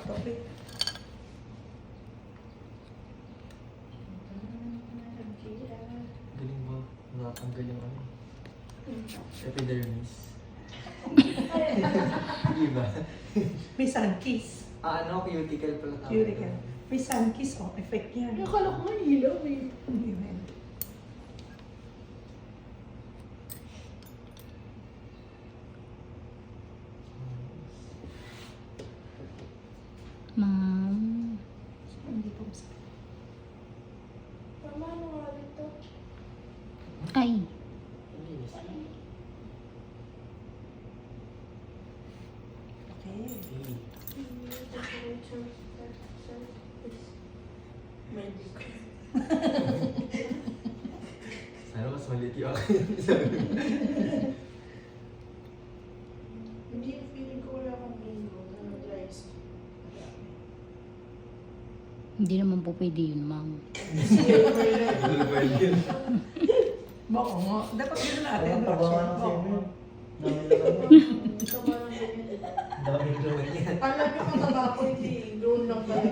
topic. Galing ba? Nakatanggal yung ano. Epidermis. Di ba? May sun kiss. Ah, ano? Cuticle pala tawag. Cuticle. May sun kiss, oh, effect yan. Akala ko nga ilaw eh. Hindi man. Ma'am. Hindi po masakit. Mama, ano nga dito? Ay. Okay. Sana mas maliit yung akin. Hindi, feeling ko wala kang bingo. Ano, dry skin. Hindi naman po pwede yun, ma'am. Ba yun? Baka nga. Dapat gano'n natin. Ang tabangan ng Oo. semen. Dami lang ganyan. Alam niyo kung ko hindi. Doon lang yun.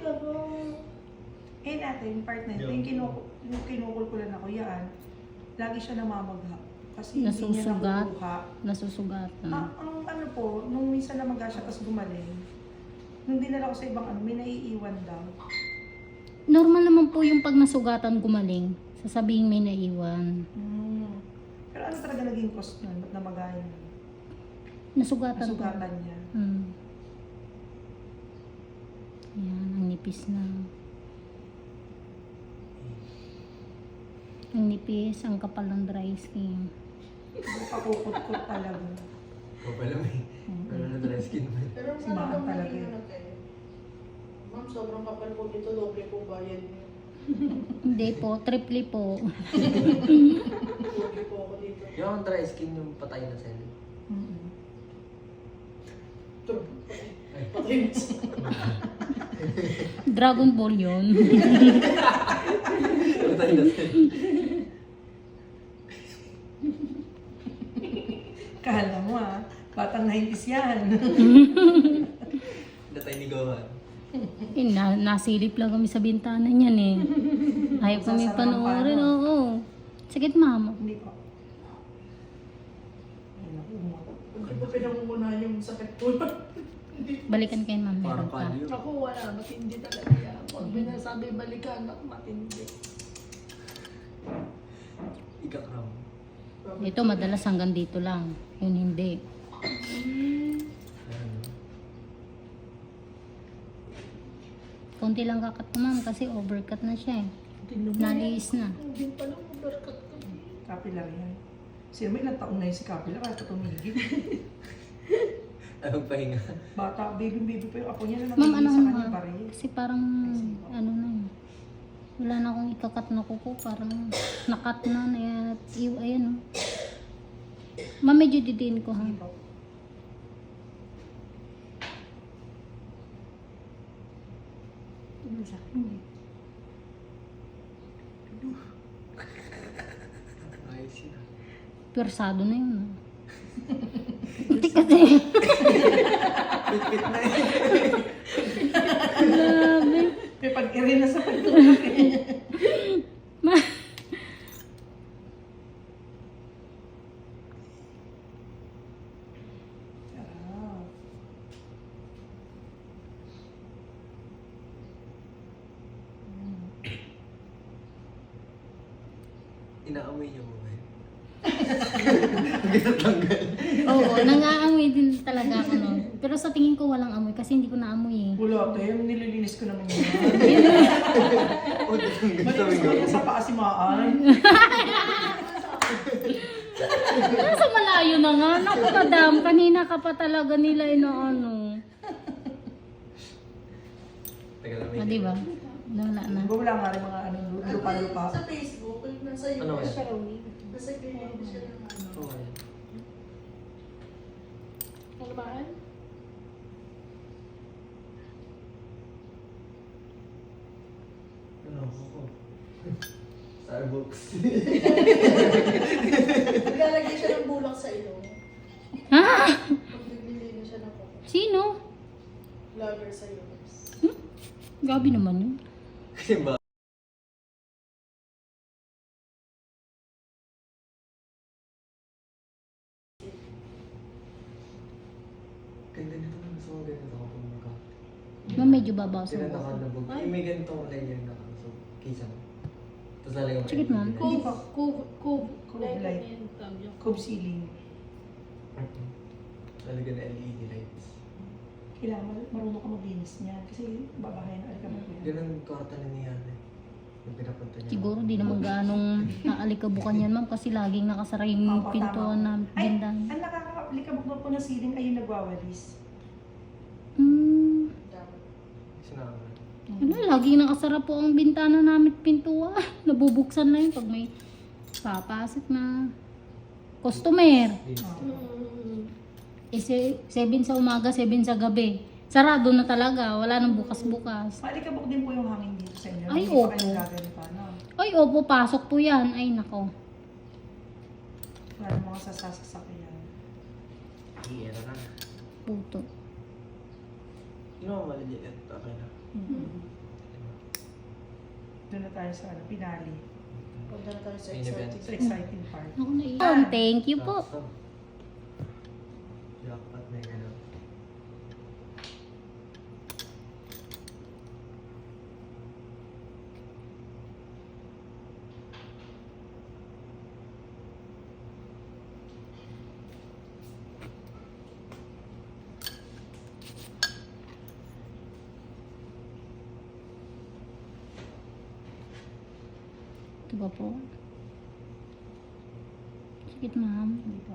Nako. Eh natin, partner, yung, kinu- yung kinukulkulan ako, yan. Lagi siya namamagha. Kasi hindi niya Nasusugat. nakukuha. Nasusugatan. Ah, ang ano po, nung minsan namaga siya tapos gumaling, nung dinala ko sa ibang ano, may naiiwan daw. Normal naman po yung pag nasugatan gumaling. Sasabihin may naiwan. Hmm. Pero ano talaga naging cost nun? Ba't namaga yun? Nasugatan po. Nasugatan niya. Hmm. Yan, ang nipis na. Ang nipis, ang kapal ng dry skin. Pakukot-kot talaga. O pala may. Pero na dry skin mo. Pero Si Maan bang talaga naging yun. Ma'am, sobrang kapal po dito. Doble po bayad niyo. Hindi po, triple po. Doble po ako dito. Yung dry skin yung patay na. Mm-mm. Ay. Patay Dragon Ball yun. Patay na cell. Kala mo ah, batang 90s yan. Natay ni Gohan. eh, na, nasilip lang kami sa bintana niyan eh. Ayaw kami Sasarang panoorin, pa, no? oo. Sakit mama. Hindi po. Ay, naku, mo. Hindi ko pinangungunahan yung sakit po. Balikan kayo ma'am. Parang Meron pa. kalyo. Ako wala, matindi talaga yan. Pag binasabi balikan, ako matindi. Ikakram. Ito madalas hanggang dito lang. Yun hindi. Konti lang kakat ko ma'am kasi overcut na siya eh. Naliis na. Hindi pa lang overcut ko. Kapilar yan. Sino may ilang taon na yun si Kapilar kaya ito tumigil. Anong pahinga? Bata, baby-baby pa yung apo niya na Ma'am, ano sa kanya ma'am? pa rin. Kasi parang ano na eh. Wala na akong ikakat na kuko. Parang nakat na. na iw, ayan oh. Ma'am, medyo didiin ko ha. Ano sa akin eh. Persado na yun. Hindi kasi. Pit-pit na eh. Grabe. May pag-iri na sa pagtulog eh. Ma- Sarap. Mm. Inaamoy niyo mo ba yun? Hindi natanggal. Oo, nang-aamoy din talaga ako nun. Pero sa tingin ko walang amoy kasi hindi ko naamoy eh. Wala, te. Nililinis ko naman yun. O, Malinis ko yan sa paasimaan. Nasa malayo na nga. Naku, madam, kanina ka pa talaga nila inaano. Teka lang, Ah, may di ba? Wala na. Di ba wala nga rin mga ano, lupa-lupa? Sa Facebook, nasa Ano na yan? siya. Nasa clinic na siya ng lamaan. Ano ko? Starbucks. Naglalagay siya ng bulak sa ilong. Ah! Ha? Pagbibili na siya ng coke. Sino? Vlogger sa ilong. Hmm? Gabi naman yun. Kasi ba? Ganda nito na gusto ko ganito ako pag magka. Ma, medyo babaw sa Sila nakalabog. Ay. May ganito ko lang yung nakasog. Kisa mo. Tapos lalagyan mo. Sige, ma'am. Cove, pa. cove, cove, Cove light. light. Ano yung tawag yun? Cove ceiling. Lalagyan na LED lights. Kailangan mar- marunong ka maglinis niyan kasi babahay na alika mo yan. Ganun kwarta na niya. Yung pinapunta niya. Siguro di naman ganong naalikabukan yan ma'am kasi laging nakasara yung Opo, pintuan na Ay, ang nakakalikabok na po na ceiling ay yung nagwawalis. Hmm. Sinama. Ano, laging nakasara po ang bintana namin at pintuan. Nabubuksan na yun pag may papasok na customer. Mm. Eh, 7 sa umaga, 7 sa gabi. Sarado na talaga, wala nang bukas-bukas. Malikabok din po yung hangin dito sa inyo. Ay, Hindi pa opo. no? Ay, opo, pasok po yan. Ay, nako. Wala namang mga sasasakyan. Iya na. Puto. Yun ako maliit. Okay na. Mm-hmm. Doon na tayo sa ano, pinali. Punta na tayo sa Main event. exotic. Sa exciting part. Ako na iyon. Thank you po. Na yung ganun. Ito ba po? Sige, ma'am. Hindi po.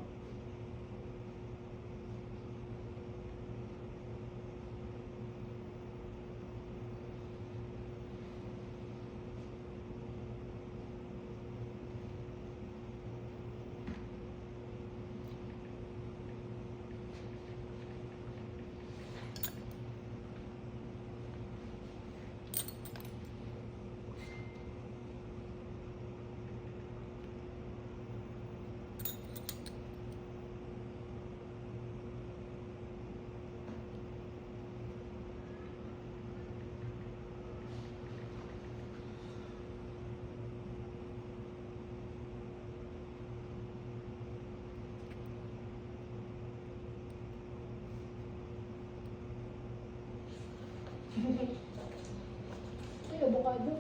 Ay, avocado.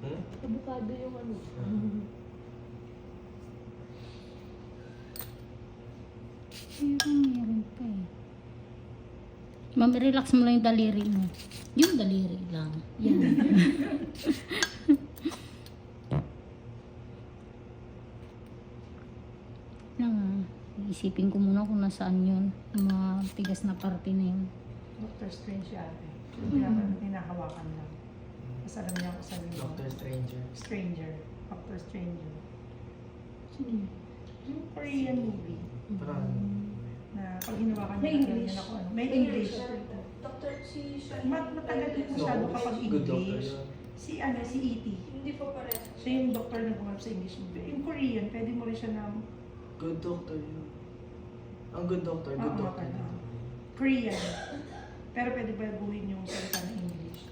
Hmm? Avocado yung ano. Pero meron pa eh. Ma'am, relax mo lang yung daliri mo. Yung daliri lang. Yan. lang ah. Iisipin ko muna kung nasaan yun. Yung mga tigas na parte na yun. Doctor Strange siya ate. Kailangan hinahawakan lang. Mas alam niya kung saan yung Doctor Stranger. Stranger. Doctor Stranger. Sino yun? Yung Korean movie Parang na pag hinawakan May niya, English. kung ano. May English. Doctor si Mat matagal din masyado kapag good doctor English. yun. Si ano, si E.T. Hindi po pareho. Siya yung doctor na gumanap sa English movie. Yung Korean, pwede mo rin siya na Good doctor yun. Ang good doctor, good Oo, doctor. nga pala. din. Korean. Pero pwede ba buuin yung salita English?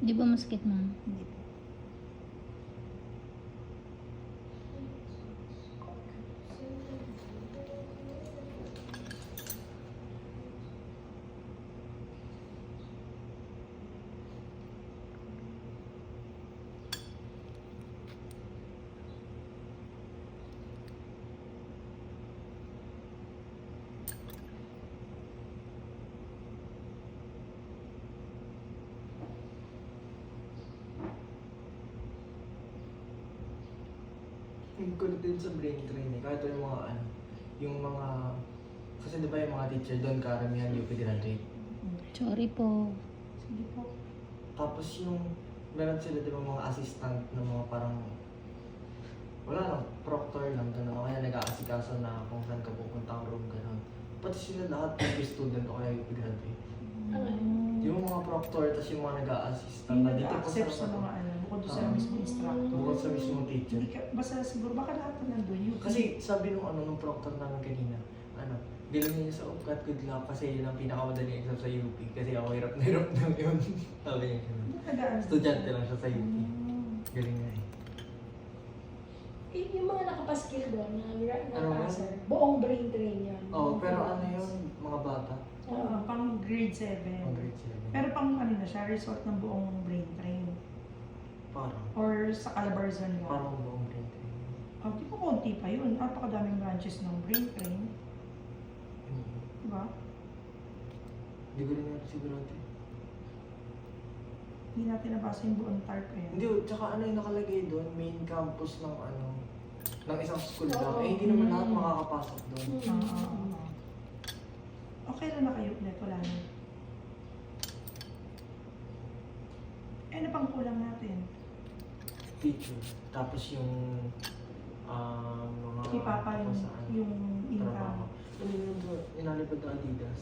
Di ba masakit ma'am? Hindi po. Ang kulit din sa brain drain eh. Kahit yung mga ano, yung mga, kasi di ba yung mga teacher doon karamihan UP graduate. Sorry po. Sige po. Tapos yung, meron sila di ba mga assistant na mga parang, wala lang, proctor lang, gano'n. O kaya nag-aasikaso na kung saan ka pupunta ang room, gano'n. Pati sila lahat UP student o kaya UP graduate. Ano? Yung mga proctor, tapos yung mga nag-a-assist. Yung Dito po nag-accept sa mga ano, doon sa Ah. mismo instructor. Bukod sa mismong teacher. Hindi ka, basta siguro, baka lahat na nandun yun. Kasi sabi nung ano nung proctor namin kanina, ano, galing niya sa UPCAT, good luck kasi yun ang pinakamadaling exam sa UP. Kasi ako hirap na hirap na yun. sabi niya ganun. Estudyante lang siya sa UP. Mm. Galing niya eh. Yung mga nakapaskil doon na, Ano na ba? sir, buong brain drain yan. Oo, pero ano yun, mga bata, Oo, pang grade 7. mga grade 7. Pero pang ano na siya, result ng buong brain train. Parang, Or sa Calabarzon lang. parang buong grade 7. Oh, di ba konti pa yun? Napakadaming branches ng brain train. Hmm. Diba? Hindi ko rin nga sigurado. Hindi natin nabasa yung buong TARP eh. Hindi, tsaka ano yung nakalagay doon, main campus ng ano, ng isang school lang. Oo. Eh, hindi naman Mm. lahat makakapasok doon. Mm. Ah, ah, ah, ah. Okay lang na kayo ulit, wala na. Eh, ano pang kulang natin? Teacher. Tapos yung, um, mga... Kay Papa yung, saan, yung trabaho. income. Ano yun bro? Inalipad na Adidas.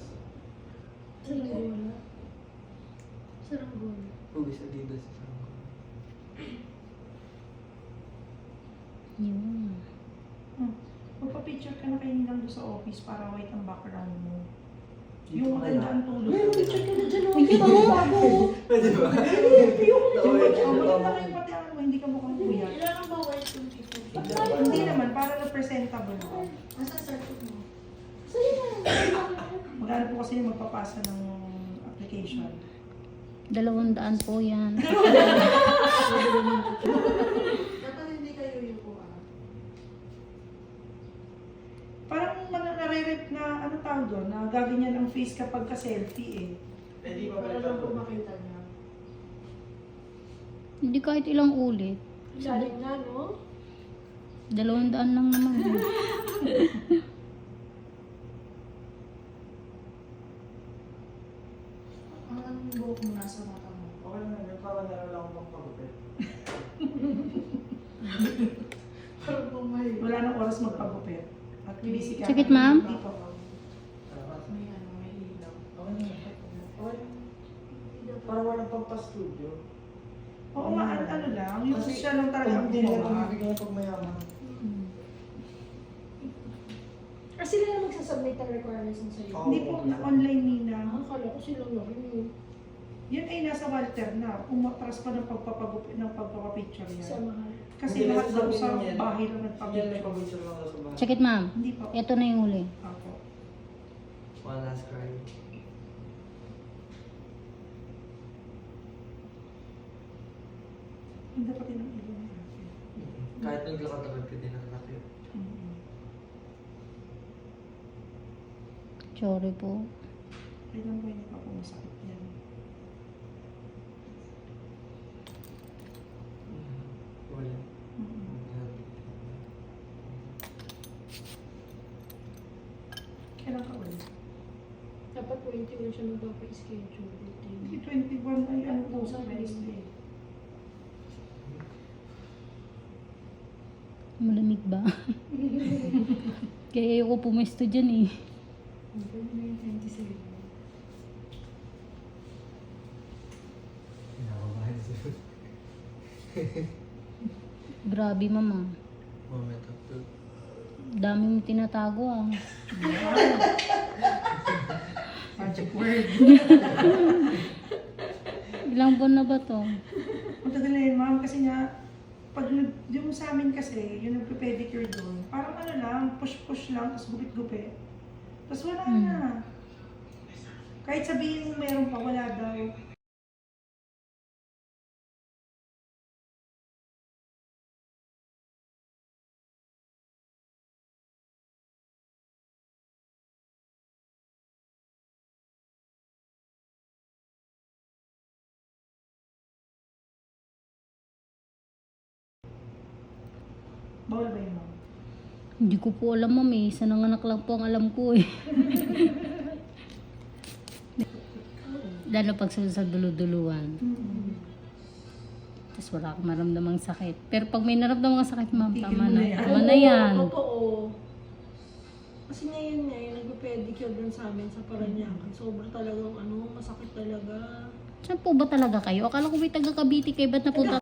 Saranggola. Saranggola. Hugis Adidas. isang ko. Yun. Hmm. Magpa-picture ka na kayo nilang doon sa office para white ang background mo. Yung magandang tulog. Uy, picture ka na dyan. oh. Hindi ba? bago. Pwede ba? Yung oh, maganda kayo pati hindi ka mukhang kuya. Kailangan ba yung picture? Hindi naman, para na presentable ka. Nasa circuit mo. Sa'yo na. Magkano po kasi magpapasa ng application? Dalawang daan po yan. Dapat hindi kayo yung kuha. Parang mga nare-rep na, ano tawag doon, na gaganyan ang face kapag ka-selfie eh. Eh, di ba Para lang po makita niya. Hindi kahit ilang ulit. Galing na, no? Dalawang daan lang naman. Ang buhok mo nasa mata mo. Okay lang, nagkaroon na lang akong pagpagupit. Parang. Wala nang oras magpagupit. At busy ka. Sakit, ma'am? Hindi pa. May ano, may ilaw. Okay na. Okay. Pagpa-studio. Oo nga, ano, ano lang, yung siya lang talaga ang Hindi nila gumawa. pamibigyan pag mayaman. Or sila na magsasubmit ng requirements ng sa'yo. Oo. Hindi po, na online nina. Ah, akala ko sila na rin yun. Yun ay nasa Walter na. Umatras pa ng pagpapagupit ng pagpapapicture Sa yan. mahal. Kasi Hindi, lahat daw sa niya, bahay lang Yan may nagpapicture. pag-picture lang daw sa bahay. Check it, ma'am. Hindi pa. Ito na yung huli. Ako. One last cry. Hindi dapat yun ang ilong natin. Kahit naglakad-lakad ka din ang sakit. Mm. Sorry po. Kailan ba yun pa po masakit yan? Wala. Mm. Kailan ka ulit? Dapat 21 siya magpapa-schedule. Hindi, 21 ay ano po Sa Wednesday. Malamig ba? Kaya ayoko pumesto dyan eh. Pwede na yung 27. Kinakabahan siya. Grabe, mama. Moment of truth. Dami mo tinatago ah. Magic word. Ilang buwan na ba to? Matagal na yun, ma'am, kasi nga, pag yung sa amin kasi, yung nagpe-pedicure doon, parang ano lang, push-push lang, tapos gupit-gupit. Tapos wala Hmm. na. Kahit sabihin mo meron pa, wala daw. Bawal ba yun, ma'am? Hindi ko po alam ma'am eh. Sa nanganak lang po ang alam ko eh. Lalo pag sunod sa dulu-duluan. Tapos wala akong maramdamang sakit. Pero pag may naramdamang sakit ma'am, Tigil tama mo na. na yan. Tama na yan. Totoo. Kasi ngayon nga, yung nagpe-pedicure dun sa amin sa Paranaque, sobrang talagang ano, masakit talaga. Saan po ba talaga kayo? Akala ko may taga Cavite kayo. Ba't napunta